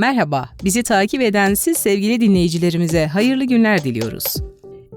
Merhaba, bizi takip eden siz sevgili dinleyicilerimize hayırlı günler diliyoruz.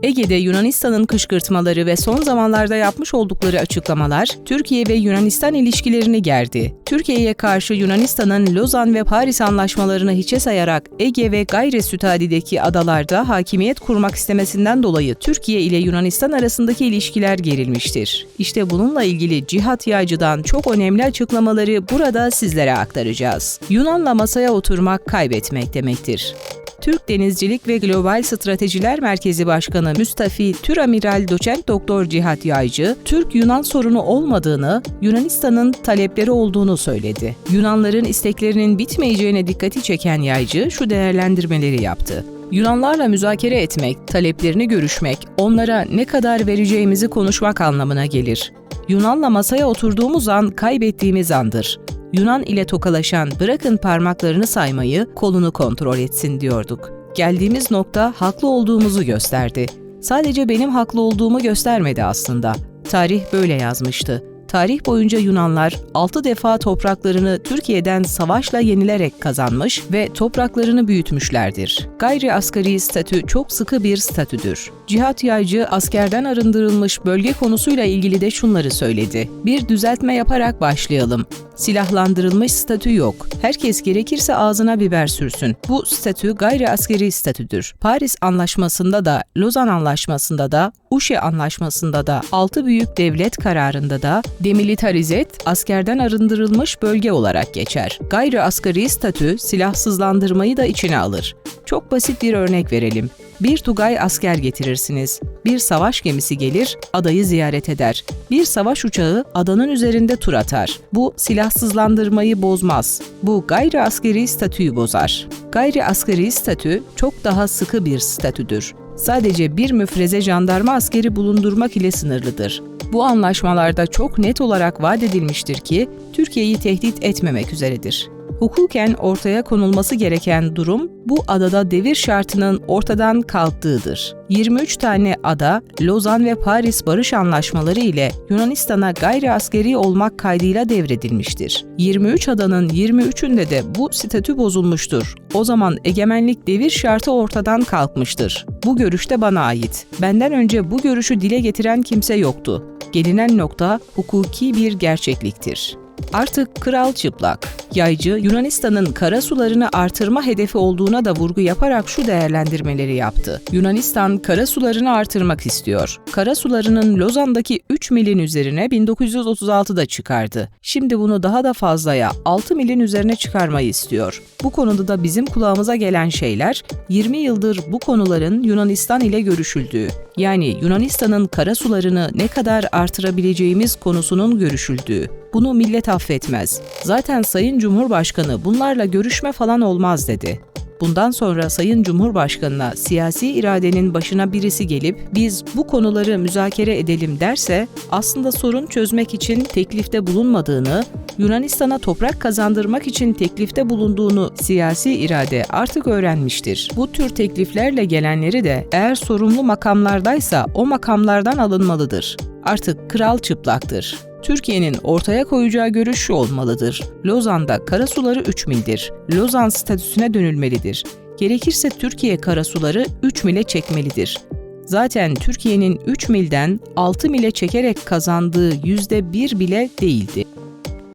Ege'de Yunanistan'ın kışkırtmaları ve son zamanlarda yapmış oldukları açıklamalar Türkiye ve Yunanistan ilişkilerini gerdi. Türkiye'ye karşı Yunanistan'ın Lozan ve Paris anlaşmalarını hiçe sayarak Ege ve Gayre Sütadi'deki adalarda hakimiyet kurmak istemesinden dolayı Türkiye ile Yunanistan arasındaki ilişkiler gerilmiştir. İşte bununla ilgili Cihat Yaycı'dan çok önemli açıklamaları burada sizlere aktaracağız. Yunan'la masaya oturmak kaybetmek demektir. Türk Denizcilik ve Global Stratejiler Merkezi Başkanı Müstafi Türamiral Doçent Doktor Cihat Yaycı, Türk-Yunan sorunu olmadığını, Yunanistan'ın talepleri olduğunu söyledi. Yunanların isteklerinin bitmeyeceğine dikkati çeken Yaycı şu değerlendirmeleri yaptı. Yunanlarla müzakere etmek, taleplerini görüşmek, onlara ne kadar vereceğimizi konuşmak anlamına gelir. Yunan'la masaya oturduğumuz an kaybettiğimiz andır. Yunan ile tokalaşan bırakın parmaklarını saymayı, kolunu kontrol etsin diyorduk. Geldiğimiz nokta haklı olduğumuzu gösterdi. Sadece benim haklı olduğumu göstermedi aslında. Tarih böyle yazmıştı. Tarih boyunca Yunanlar 6 defa topraklarını Türkiye'den savaşla yenilerek kazanmış ve topraklarını büyütmüşlerdir. Gayri asgari statü çok sıkı bir statüdür. Cihat Yaycı askerden arındırılmış bölge konusuyla ilgili de şunları söyledi. Bir düzeltme yaparak başlayalım. Silahlandırılmış statü yok. Herkes gerekirse ağzına biber sürsün. Bu statü gayri askeri statüdür. Paris Anlaşması'nda da, Lozan Anlaşması'nda da, Uşe Anlaşması'nda da, altı büyük devlet kararında da demilitarizet askerden arındırılmış bölge olarak geçer. Gayri asgari statü silahsızlandırmayı da içine alır. Çok basit bir örnek verelim. Bir Tugay asker getirirsiniz. Bir savaş gemisi gelir, adayı ziyaret eder. Bir savaş uçağı adanın üzerinde tur atar. Bu silahsızlandırmayı bozmaz. Bu gayri askeri statüyü bozar. Gayri askeri statü çok daha sıkı bir statüdür. Sadece bir müfreze jandarma askeri bulundurmak ile sınırlıdır. Bu anlaşmalarda çok net olarak vaat edilmiştir ki Türkiye'yi tehdit etmemek üzeredir. Hukuken ortaya konulması gereken durum bu adada devir şartının ortadan kalktığıdır. 23 tane ada Lozan ve Paris Barış Anlaşmaları ile Yunanistan'a gayri askeri olmak kaydıyla devredilmiştir. 23 adanın 23'ünde de bu statü bozulmuştur. O zaman egemenlik devir şartı ortadan kalkmıştır. Bu görüş de bana ait. Benden önce bu görüşü dile getiren kimse yoktu. Gelinen nokta hukuki bir gerçekliktir. Artık kral çıplak. Yaycı, Yunanistan'ın kara sularını artırma hedefi olduğuna da vurgu yaparak şu değerlendirmeleri yaptı. Yunanistan kara sularını artırmak istiyor. Kara sularının Lozan'daki 3 milin üzerine 1936'da çıkardı. Şimdi bunu daha da fazlaya 6 milin üzerine çıkarmayı istiyor. Bu konuda da bizim kulağımıza gelen şeyler 20 yıldır bu konuların Yunanistan ile görüşüldüğü. Yani Yunanistan'ın kara sularını ne kadar artırabileceğimiz konusunun görüşüldüğü. Bunu millet affetmez. Zaten Sayın Cumhurbaşkanı bunlarla görüşme falan olmaz dedi. Bundan sonra Sayın Cumhurbaşkanı'na siyasi iradenin başına birisi gelip biz bu konuları müzakere edelim derse aslında sorun çözmek için teklifte bulunmadığını, Yunanistan'a toprak kazandırmak için teklifte bulunduğunu siyasi irade artık öğrenmiştir. Bu tür tekliflerle gelenleri de eğer sorumlu makamlardaysa o makamlardan alınmalıdır. Artık kral çıplaktır. Türkiye'nin ortaya koyacağı görüş şu olmalıdır. Lozan'da karasuları 3 mildir. Lozan statüsüne dönülmelidir. Gerekirse Türkiye karasuları 3 mile çekmelidir. Zaten Türkiye'nin 3 milden 6 mile çekerek kazandığı %1 bile değildi.